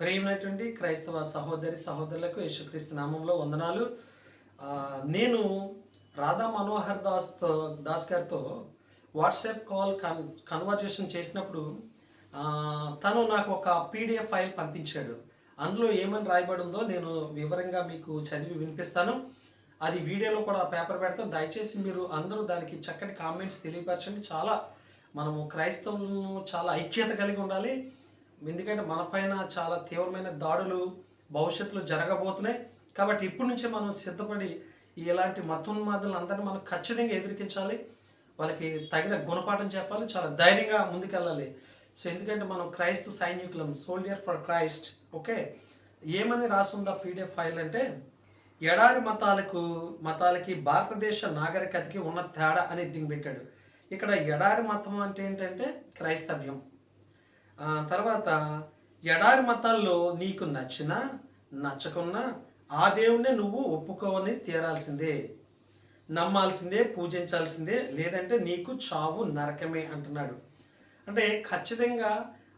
ప్రేమైనటువంటి క్రైస్తవ సహోదరి సహోదరులకు యేసుక్రీస్తు నామంలో వందనాలు. నేను రాధా మనోహర్ దాస్తో దాస్ గారితో వాట్సాప్ కాల్ కన్ కన్వర్జేషన్ చేసినప్పుడు తను నాకు ఒక పీడిఎఫ్ ఫైల్ పంపించాడు. అందులో ఏమని రాయబడి ఉందో నేను వివరంగా మీకు చదివి వినిపిస్తాను. అది వీడియోలో కూడా పేపర్ పెడతాం దయచేసి మీరు అందరూ దానికి చక్కటి కామెంట్స్ తెలియపరచండి. చాలా మనము క్రైస్తవులను చాలా ఐక్యత కలిగి ఉండాలి. ఎందుకంటే మన పైన చాలా తీవ్రమైన దాడులు భవిష్యత్తులో జరగబోతున్నాయి. కాబట్టి ఇప్పటి నుంచే మనం సిద్ధపడి ఇలాంటి మతోన్మాదులను అందరినీ మనం ఖచ్చితంగా ఎదిరికించాలి వాళ్ళకి తగిన గుణపాఠం చెప్పాలి. చాలా ధైర్యంగా ముందుకెళ్ళాలి. సో ఎందుకంటే మనం క్రైస్తవ సైనికులం సోల్జర్ ఫర్ క్రైస్ట్ ఓకే? ఏమని రాసుందా పీడిఎఫ్ ఫైల్ అంటే ఎడారి మతాలకు మతాలకి భారతదేశ నాగరికతకి ఉన్న తేడా అని డింగ్ పెట్టాడు. ఇక్కడ ఎడారి మతం అంటే ఏంటంటే క్రైస్తవ్యం. తర్వాత ఎడారి మతాల్లో నీకు నచ్చినా నచ్చకున్నా ఆ దేవుణ్ణే నువ్వు ఒప్పుకోవని తీరాల్సిందే. నమ్మాల్సిందే పూజించాల్సిందే లేదంటే నీకు చావు నరకమే అంటున్నాడు. అంటే ఖచ్చితంగా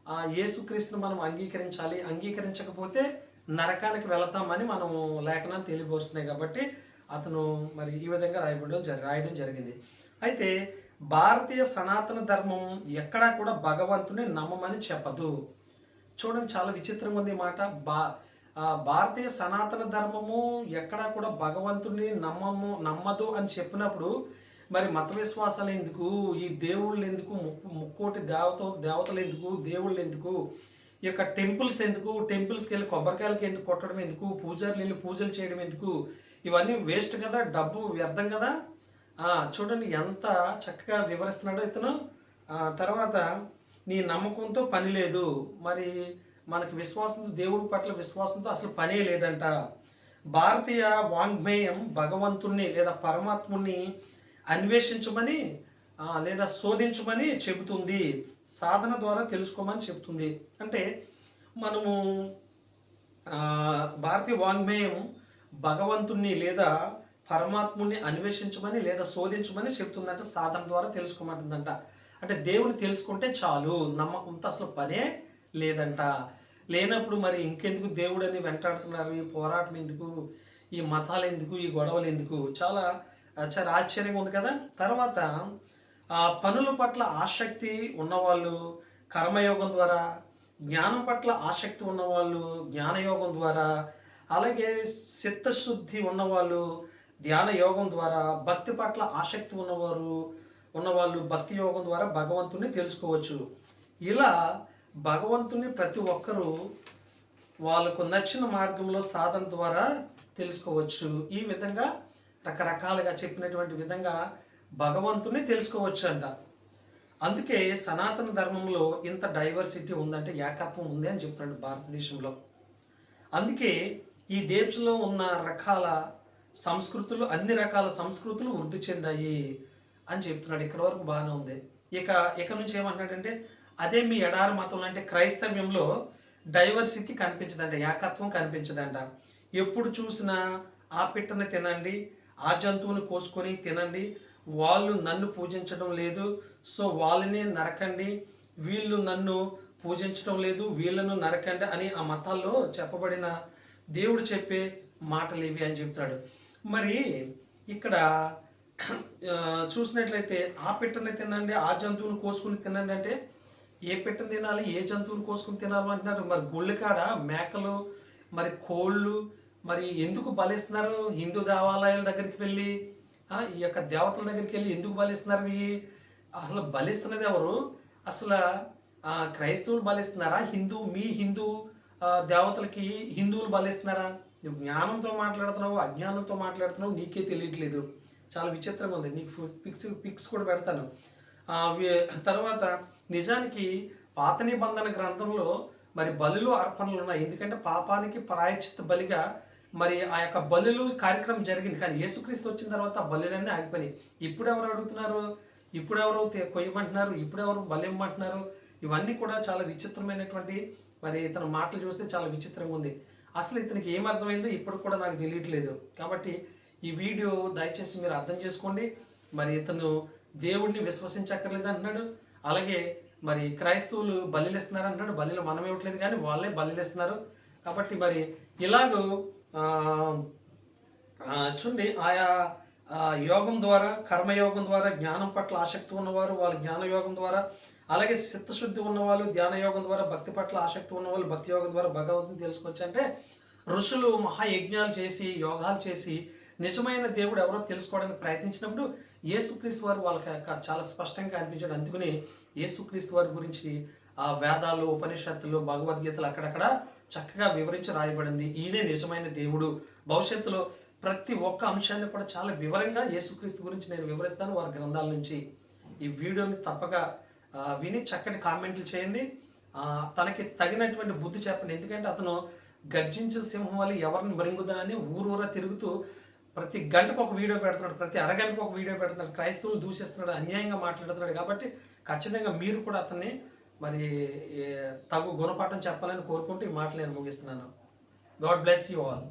ఆ యేసుక్రీస్తుని మనం అంగీకరించాలి అంగీకరించకపోతే నరకానికి వెళతామని మనము లేఖనాలు తెలియబోస్తున్నాయి కాబట్టి అతను మరి ఈ విధంగా రాయబడడం జరి రాయడం జరిగింది. అయితే భారతీయ సనాతన ధర్మం ఎక్కడా కూడా భగవంతుని నమ్మమని చెప్పదు. చూడండి చాలా విచిత్రంగా ఉంది మాట. బా భారతీయ సనాతన ధర్మము ఎక్కడా కూడా భగవంతుని నమ్మము నమ్మదు అని చెప్పినప్పుడు మరి మత విశ్వాసాలు ఎందుకు? ఈ దేవుళ్ళు ఎందుకు? ముక్కు ముక్కోటి దేవత దేవతలు ఎందుకు? దేవుళ్ళు ఎందుకు? ఈ యొక్క టెంపుల్స్ ఎందుకు? టెంపుల్స్కి వెళ్ళి కొబ్బరికాయలకి ఎందుకు కొట్టడం ఎందుకు? పూజారులు వెళ్ళి పూజలు చేయడం ఎందుకు? ఇవన్నీ వేస్ట్ కదా డబ్బు వ్యర్థం కదా. చూడండి ఎంత చక్కగా వివరిస్తున్నాడో ఇతను. తర్వాత నీ నమ్మకంతో పని లేదు. మరి మనకి విశ్వాసంతో దేవుడి పట్ల విశ్వాసంతో అసలు పనే లేదంట. భారతీయ వాంగ్మేయం భగవంతుణ్ణి లేదా పరమాత్ముణ్ణి అన్వేషించమని లేదా శోధించమని చెబుతుంది. సాధన ద్వారా తెలుసుకోమని చెబుతుంది. అంటే మనము భారతీయ వాంగ్మేయం భగవంతుణ్ణి లేదా పరమాత్ముని అన్వేషించమని లేదా శోధించమని చెప్తుందంట సాధన ద్వారా తెలుసుకోమంటుందంట. అంటే దేవుని తెలుసుకుంటే చాలు నమ్మకంతో అసలు పనే లేదంట. లేనప్పుడు మరి ఇంకెందుకు దేవుడు అని వెంటాడుతున్నారు? ఈ పోరాటం ఎందుకు? ఈ మతాలు ఎందుకు? ఈ గొడవలు ఎందుకు? చాలా చాలా ఆశ్చర్యంగా ఉంది కదా? తర్వాత పనుల పట్ల ఆసక్తి ఉన్నవాళ్ళు కర్మయోగం ద్వారా జ్ఞానం పట్ల ఆసక్తి ఉన్నవాళ్ళు జ్ఞానయోగం ద్వారా అలాగే చిత్తశుద్ధి ఉన్నవాళ్ళు ధ్యాన యోగం ద్వారా భక్తి పట్ల ఆసక్తి ఉన్నవారు ఉన్నవాళ్ళు భక్తి యోగం ద్వారా భగవంతుని తెలుసుకోవచ్చు. ఇలా భగవంతుని ప్రతి ఒక్కరూ వాళ్ళకు నచ్చిన మార్గంలో సాధన ద్వారా తెలుసుకోవచ్చు. ఈ విధంగా రకరకాలుగా చెప్పినటువంటి విధంగా భగవంతుని తెలుసుకోవచ్చు అంట. అందుకే సనాతన ధర్మంలో ఇంత డైవర్సిటీ ఉందంటే ఏకత్వం ఉంది అని చెప్తున్నాడు భారతదేశంలో. అందుకే ఈ దేశంలో ఉన్న రకాల సంస్కృతులు అన్ని రకాల సంస్కృతులు వృద్ధి చెందాయి అని చెప్తున్నాడు. ఇక్కడ వరకు బాగానే ఉంది. ఇక ఇక నుంచి ఏమంటున్నాడంటే అదే మీ ఎడారి మతంలో అంటే క్రైస్తవ్యంలో డైవర్సిటీ కనిపించదంట ఏకత్వం కనిపించదంట. ఎప్పుడు చూసినా ఆ పిట్టని తినండి ఆ జంతువుని కోసుకొని తినండి వాళ్ళు నన్ను పూజించడం లేదు సో వాళ్ళని నరకండి వీళ్ళు నన్ను పూజించడం లేదు వీళ్ళను నరకండి అని ఆ మతాల్లో చెప్పబడిన దేవుడు చెప్పే మాటలు ఇవి అని చెప్తాడు మరి ఇక్కడ చూసినట్లయితే ఆ పిట్టని తినండి ఆ జంతువుని కోసుకుని తినండి అంటే ఏ పిట్టని తినాలి ఏ జంతువుని కోసుకుని తినాలి అంటున్నారు? మరి గుళ్ళు కాడ మేకలు మరి కోళ్ళు మరి ఎందుకు బలిస్తున్నారు? హిందూ దేవాలయాల దగ్గరికి వెళ్ళి ఈ యొక్క దేవతల దగ్గరికి వెళ్ళి ఎందుకు బలిస్తున్నారు ఇవి అసలు బలిస్తున్నది ఎవరు? అసలు క్రైస్తవులు బలిస్తున్నారా? హిందూ మీ హిందూ దేవతలకి హిందువులు బలిస్తున్నారా? నువ్వు జ్ఞానంతో మాట్లాడుతున్నావు అజ్ఞానంతో మాట్లాడుతున్నావు నీకే తెలియట్లేదు. చాలా విచిత్రంగా ఉంది. నీకు పిక్స్ పిక్స్ కూడా పెడతాను. తర్వాత నిజానికి పాత నిబంధన గ్రంథంలో మరి బలులు అర్పణలు ఉన్నాయి. ఎందుకంటే పాపానికి ప్రాయచిత్త బలిగా మరి ఆ యొక్క బలులు కార్యక్రమం జరిగింది. కానీ యేసుక్రీస్తు వచ్చిన తర్వాత ఆ బలులన్నీ ఆగిపోయినాయి. ఇప్పుడు ఎవరు అడుగుతున్నారు? ఇప్పుడు ఎవరు కొయ్యమంటున్నారు? ఇప్పుడు ఎవరు బలిమ్మంటున్నారు? ఇవన్నీ కూడా చాలా విచిత్రమైనటువంటి మరి ఇతను మాటలు చూస్తే చాలా విచిత్రంగా ఉంది. అసలు ఇతనికి ఏం అర్థమైందో ఇప్పుడు కూడా నాకు తెలియట్లేదు. కాబట్టి ఈ వీడియో దయచేసి మీరు అర్థం చేసుకోండి. మరి ఇతను దేవుడిని విశ్వసించక్కర్లేదు అంటున్నాడు. అలాగే మరి క్రైస్తవులు బలిలేస్తున్నారు అంటున్నాడు. బలిలు మనం ఇవ్వట్లేదు కానీ వాళ్ళే బలిలేస్తున్నారు. కాబట్టి మరి ఇలాగూ చూడండి ఆయా యోగం ద్వారా కర్మయోగం ద్వారా జ్ఞానం పట్ల ఆసక్తి ఉన్నవారు వాళ్ళ జ్ఞాన యోగం ద్వారా అలాగే చిత్తశుద్ధి ఉన్నవాళ్ళు ధ్యాన యోగం ద్వారా భక్తి పట్ల ఆసక్తి ఉన్నవాళ్ళు భక్తి యోగం ద్వారా భగవంతుని తెలుసుకోవచ్చు అంటే ఋషులు మహాయజ్ఞాలు చేసి యోగాలు చేసి నిజమైన దేవుడు ఎవరో తెలుసుకోవడానికి ప్రయత్నించినప్పుడు యేసుక్రీస్తు వారు వాళ్ళకి చాలా స్పష్టంగా అనిపించాడు. అందుకని యేసుక్రీస్తు వారి గురించి ఆ వేదాలు ఉపనిషత్తులు భగవద్గీతలు అక్కడక్కడ చక్కగా వివరించి రాయబడింది. ఈయనే నిజమైన దేవుడు. భవిష్యత్తులో ప్రతి ఒక్క అంశాన్ని కూడా చాలా వివరంగా యేసుక్రీస్తు గురించి నేను వివరిస్తాను వారి గ్రంథాల నుంచి. ఈ వీడియోని తప్పక విని చక్కటి కామెంట్లు చేయండి. తనకి తగినటువంటి బుద్ధి చెప్పండి. ఎందుకంటే అతను గర్జించిన సింహం వల్ల ఎవరిని మరింగుదనని ఊరూరా తిరుగుతూ ప్రతి గంటకు ఒక వీడియో పెడుతున్నాడు. ప్రతి అరగంటకు ఒక వీడియో పెడుతున్నాడు. క్రైస్తవులు దూషిస్తున్నాడు. అన్యాయంగా మాట్లాడుతున్నాడు. కాబట్టి ఖచ్చితంగా మీరు కూడా అతన్ని మరి తగు గుణపాఠం చెప్పాలని కోరుకుంటూ ఈ మాటలు నేను ముగిస్తున్నాను. God bless you all.